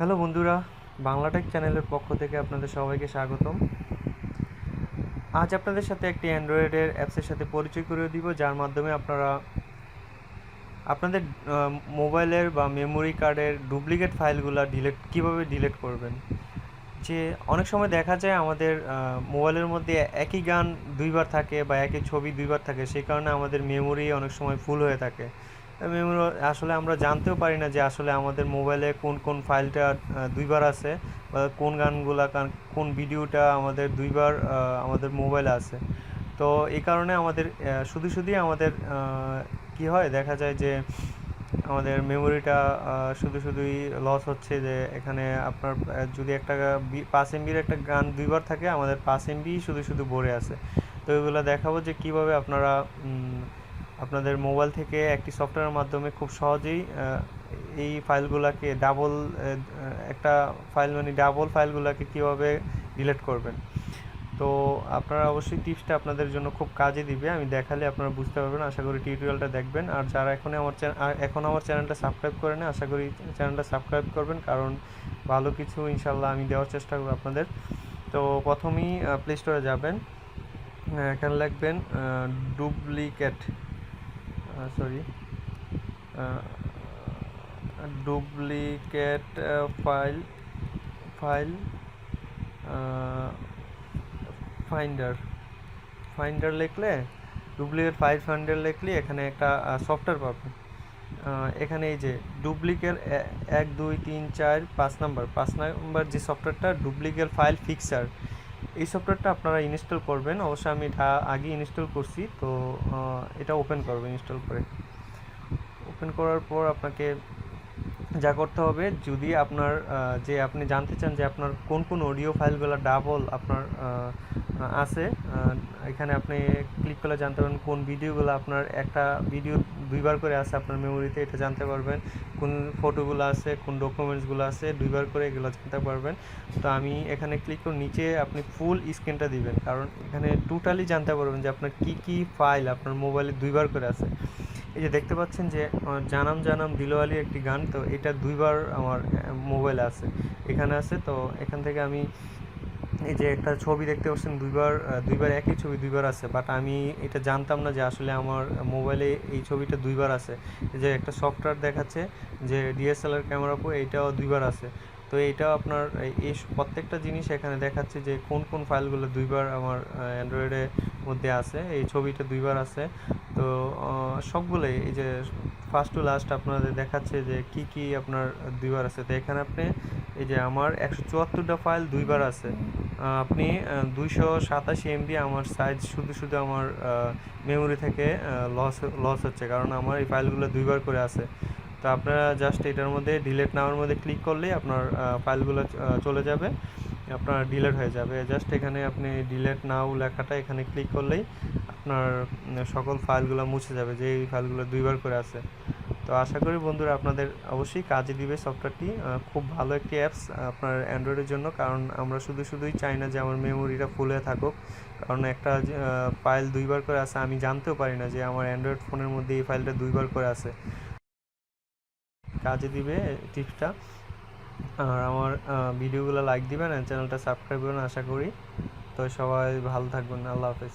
Hello বন্ধুরা, বাংলাটেক চ্যানেলের পক্ষ থেকে আপনাদের সবাইকে স্বাগতম। আজ আপনাদের সাথে একটি অ্যান্ড্রয়েডের অ্যাপসের সাথে পরিচয় করে দিব, যার মাধ্যমে আপনারা আপনাদের মোবাইলের বা মেমোরি কার্ডের ডুপ্লিকেট ফাইলগুলো ডিলিট, কীভাবে ডিলিট করবেন। যে অনেক সময় দেখা যায় আমাদের মোবাইলের মধ্যে একই গান দুইবার থাকে বা একই ছবি দুইবার থাকে, সেই কারণে আমাদের মেমোরি অনেক সময় ফুল হয়ে থাকে। মেমোরি আসলে আমরা জানতেও পারি না যে আসলে আমাদের মোবাইলে কোন কোন ফাইলটা দুইবার আছে বা কোন গানগুলা, কান- ভিডিওটা আমাদের দুইবার আমাদের মোবাইলে আছে। তো এই কারণে আমাদের শুধু, শুধুই আমাদের কি হয়? দেখা যায় যে আমাদের মেমোরিটা শুধু, শুধুই লস হচ্ছে যে এখানে আপনার যদি একটা পাঁচ এমবির একটা গান দুইবার থাকে, আমাদের পাঁচ এমবি শুধু শুধু ভরে আছে। তো এগুলো দেখাবো যে কীভাবে আপনারা আপনাদের মোবাইল থেকে একটি সফটওয়্যারের মাধ্যমে খুব সহজেই এই ফাইলগুলোকে ডাবল একটা ফাইল মানে ডাবল ফাইলগুলোকে কীভাবে ডিলিট করবেন। তো আপনারা অবশ্যই টিপসটা আপনাদের জন্য খুব কাজে দিবে। আমি দেখালে আপনারা বুঝতে পারবেন। আশা করি টিউটোরিয়ালটা দেখবেন। আর যারা এখন আমার এখন আমার চ্যানেলটা সাবস্ক্রাইব করে না আশা করি চ্যানেলটা সাবস্ক্রাইব করবেন। কারণ ভালো কিছু ইনশাল্লাহ আমি দেওয়ার চেষ্টা করব আপনাদের। তো প্রথমেই প্লে স্টোরে যাবেন। এখানে লিখবেন duplicate sorry duplicate file file finder finder লিখলে ডুপ্লিকেট ফাইল ফাইন্ডার লিখলে, এখানে একটা সফটওয়্যার পাবেন এখানে এই যে ডুপ্লিকেট এক, দুই, তিন, চার, পাঁচ নাম্বার। পাঁচ নাম্বার যে সফটওয়্যারটা ডুপ্লিকেট ফাইল ফিক্সার এই সফটওয়্যারটা আপনারা ইনস্টল করবেন। অবশ্য আমি এটা আগে ইনস্টল করছি, তো এটা ওপেন করবে ইনস্টল করে। ওপেন করার পর আপনাকে যা করতে হবে, যদি আপনার যে আপনি জানতে চান যে আপনার কোন কোন অডিও ফাইলগুলো ডাবল আপনার আছে। এখানে আপনি ক্লিক করলে জানতে পারবেন কোন ভিডিওগুলো আপনার একটা ভিডিও দুইবার করে আছে আপনার মেমোরিতে এটা জানতে পারবেন। কোন ফটোগুলো আছে, কোন ডকুমেন্টসগুলো আছে, দুইবার করে এগুলো জানতে পারবেন। তো আমি এখানে ক্লিক করে নিচে আপনি ফুল স্ক্রিনটা দিবেন। কারণ এখানে টোটালি জানতে পারবেন যে আপনার কি কি ফাইল আপনার মোবাইলে দুইবার করে আছে। এই যে দেখতে পাচ্ছেন যে জানাম জানাম দিলওয়ালি একটি গান, তো এটা দুইবার আমার মোবাইলে আছে। এখানে আছে, তো এখান থেকে আমি এই যে একটা ছবি দেখতে পাচ্ছেন, দুইবার দুইবার একই ছবি, দুইবার আছে। বাট আমি এটা জানতাম না যে আসলে আমার মোবাইলে এই ছবিটা দুইবার আছে। এই যে একটা সফটওয়্যার দেখাচ্ছে যে ডিএসএলআর ক্যামেরা পো এইটাও দুইবার আছে। তো এইটাও আপনার, এই প্রত্যেকটা জিনিস এখানে দেখাচ্ছে যে কোন কোন ফাইলগুলো দুইবার আমার অ্যান্ড্রয়েডের মধ্যে আছে। এই ছবিটা দুইবার আছে। তো সবগুলোই, এই যে ফার্স্ট টু লাস্ট আপনাদের দেখাচ্ছে যে কি কি আপনার দুইবার আছে। তো এখানে আপনি এই যে আমার একশো চুয়াত্তরটা ফাইল দুইবার আছে। আপনি দুইশো সাতাশি এমবি আমার সাইজ শুধু শুধু আমার মেমোরি থেকে লস লস হচ্ছে। কারণ আমার এই ফাইলগুলো দুইবার করে আছে। তো আপনারা জাস্ট এটার মধ্যে ডিলেট নাওয়ার মধ্যে ক্লিক করলেই আপনার ফাইলগুলো চলে যাবে। আপনার ডিলেট হয়ে যাবে। জাস্ট এখানে আপনি ডিলেট নাও লেখাটা এখানে ক্লিক করলেই আপনার সকল ফাইলগুলো মুছে যাবে যে এই ফাইলগুলো দুইবার করে আছে। তো আশা করি বন্ধুরা আপনাদের অবশ্যই কাজে দিবে সফটওয়্যারটি। খুব ভালো একটি অ্যাপস আপনার অ্যান্ড্রয়েডের জন্য, কারণ আমরা শুধু শুধুই চাই না যে আমার মেমোরিটা ফুল থাকুক। কারণ একটা ফাইল দুইবার করে আছে, আমি জানতেও পারি না যে আমার অ্যান্ড্রয়েড ফোনের মধ্যে এই ফাইলটা দুইবার করে আছে। কাজে দিবে টিপসটা। আর আমার ভিডিওগুলো লাইক দিবেন চ্যানেলটা সাবস্ক্রাইব করবেন আশা করি। তো সবাই ভালো থাকবেন, আল্লাহ হাফেজ।